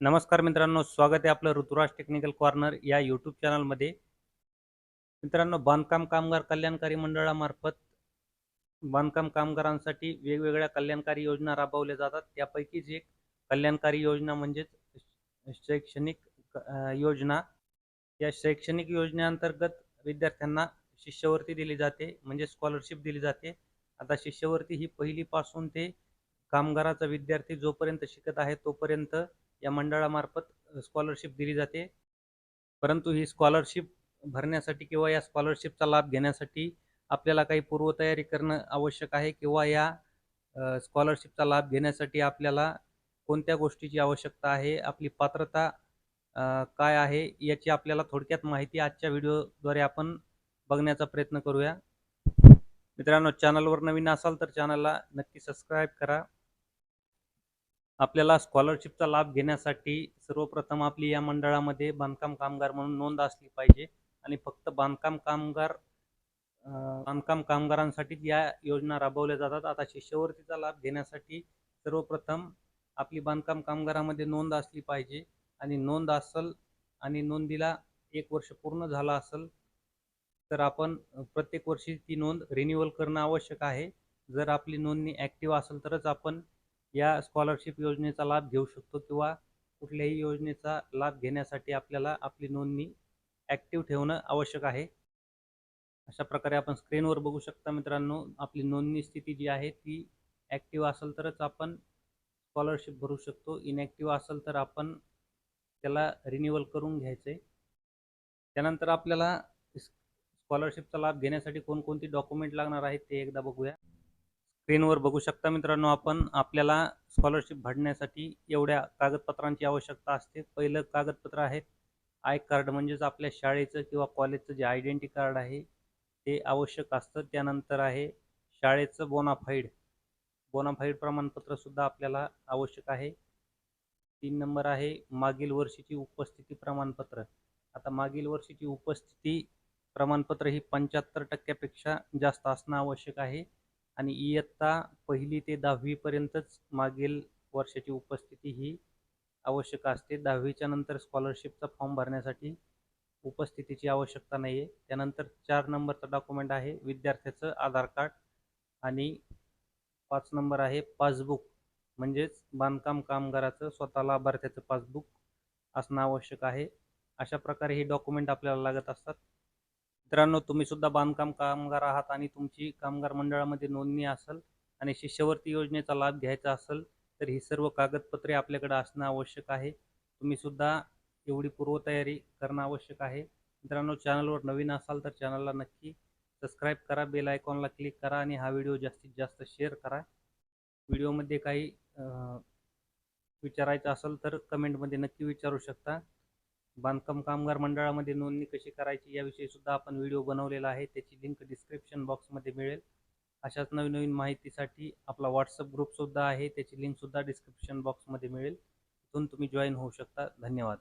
नमस्कार मित्रांनो स्वागत आहे आपलं ऋतुराज टेक्निकल कॉर्नर या यूट्यूब चॅनलमध्ये. मित्रांनो बांधकाम कामगार कल्याणकारी मंडळामार्फत बांधकाम कामगारांसाठी वेगवेगळ्या कल्याणकारी योजना राबवल्या जातात. त्यापैकीच एक कल्याणकारी योजना म्हणजेच शैक्षणिक योजना. या शैक्षणिक योजनेअंतर्गत विद्यार्थ्यांना शिष्यवृत्ती दिली जाते म्हणजे स्कॉलरशिप दिली जाते. आता शिष्यवृत्ती ही पहिलीपासून ते कामगाराचा विद्यार्थी जोपर्यंत शिकत आहे तोपर्यंत या मंडळामार्फत स्कॉलरशिप दिली जाते. परंतु ही स्कॉलरशिप भरण्यासाठी किंवा या स्कॉलरशिपचा लाभ घेण्यासाठी आपल्याला काही पूर्वतयारी करणं आवश्यक आहे किंवा या स्कॉलरशिपचा लाभ घेण्यासाठी आपल्याला कोणत्या गोष्टीची आवश्यकता आहे आपली पात्रता काय आहे याची आपल्याला थोडक्यात माहिती आजच्या व्हिडिओद्वारे आपण बघण्याचा प्रयत्न करूया. मित्रांनो चॅनलवर नवीन असाल तर चॅनलला नक्की सबस्क्राईब करा. आपल्याला स्कॉलरशिपचा लाभ घेण्यासाठी सर्वप्रथम आपली या मंडळामध्ये बांधकाम कामगार म्हणून नोंद असली पाहिजे आणि फक्त बांधकाम कामगार बांधकाम कामगारांसाठीच या योजना राबवल्या जातात. आता शिष्यवृत्तीचा लाभ घेण्यासाठी सर्वप्रथम आपली बांधकाम कामगारामध्ये नोंद असली पाहिजे आणि नोंद असल आणि नोंदीला एक वर्ष पूर्ण झाला असेल तर आपण प्रत्येक वर्षी ती नोंद रिन्युअल करणं आवश्यक आहे. जर आपली नोंदणी ॲक्टिव्ह असेल तरच आपण या स्कॉलरशिप योजनेचा लाभ घेऊ शकतो किंवा कुठल्याही योजनेचा लाभ घेण्यासाठी आपल्याला आपली नोंदणी ॲक्टिव्ह ठेवणं आवश्यक आहे. अशा प्रकारे आपण स्क्रीनवर बघू शकता मित्रांनो आपली नोंदणी स्थिती जी आहे ती ॲक्टिव्ह असेल तरच आपण स्कॉलरशिप भरू शकतो. इनॅक्टिव्ह असेल तर आपण त्याला रिन्युअल करून घ्यायचं. त्यानंतर आपल्याला स्कॉलरशिपचा लाभ घेण्यासाठी कोणकोणती डॉक्युमेंट लागणार आहेत ते एकदा बघूया. स्क्रीनवर बघू शकता मित्रांनो आपण. आपल्याला स्कॉलरशिप भरण्यासाठी एवढ्या कागदपत्रांची आवश्यकता असते. पहिलं कागदपत्र आहे आय कार्ड म्हणजेच आपल्या शाळेचं किंवा कॉलेजचं जे आयडेंटी कार्ड आहे ते आवश्यक असतं. त्यानंतर आहे शाळेचं बोनाफाईड बोनाफाईड प्रमाणपत्रसुद्धा आपल्याला आवश्यक आहे. तीन नंबर आहे मागील वर्षीची उपस्थिती प्रमाणपत्र. आता मागील वर्षीची उपस्थिती प्रमाणपत्र ही पंच्याहत्तर टक्क्यापेक्षा जास्त असणं आवश्यक आहे. आणि इयत्ता पहिली ते दहावीपर्यंतच मागील वर्षाची उपस्थिती ही आवश्यक असते. दहावीच्या नंतर स्कॉलरशिपचा फॉर्म भरण्यासाठी उपस्थितीची आवश्यकता नाही आहे त्यानंतर चार नंबरचा डॉक्युमेंट आहे विद्यार्थ्याचं आधार कार्ड आणि पाच नंबर आहे पासबुक. म्हणजेच बांधकाम कामगाराचं स्वतः लाभार्थ्याचं पासबुक असणं आवश्यक आहे. अशा प्रकारे हे डॉक्युमेंट आपल्याला लागत असतात. मित्रांनो तुम्ही सुद्धा बांधकाम कामगार आहात आणि तुमची कामगार मंडळामध्ये नोंदणी असेल आणि शिष्यवृत्ती योजनेचा लाभ घ्यायचा असेल तर ही सर्व कागदपत्रे आपल्याकडे असणं आवश्यक आहे. तुम्ही सुद्धा एवढी पूर्वतयारी करणं आवश्यक आहे. मित्रांनो चॅनलवर नवीन असाल तर चॅनलला नक्की सबस्क्राईब करा बेल आयकॉनला क्लिक करा आणि हा व्हिडिओ जास्तीत जास्त शेअर करा. व्हिडिओमध्ये काही विचारायचं असेल तर कमेंटमध्ये नक्की विचारू शकता. बांधकाम कामगार मंडळामध्ये नोंदणी कशी करायची याविषयी सुद्धा आपण व्हिडिओ बनवलेला आहे. त्याची लिंक डिस्क्रिप्शन बॉक्समध्ये मिळेल. अशाच नवीन नवीन माहितीसाठी आपला व्हॉट्सअप ग्रुपसुद्धा आहे. त्याची लिंकसुद्धा डिस्क्रिप्शन बॉक्समध्ये मिळेल. तिथून तुम्ही जॉईन होऊ शकता. धन्यवाद.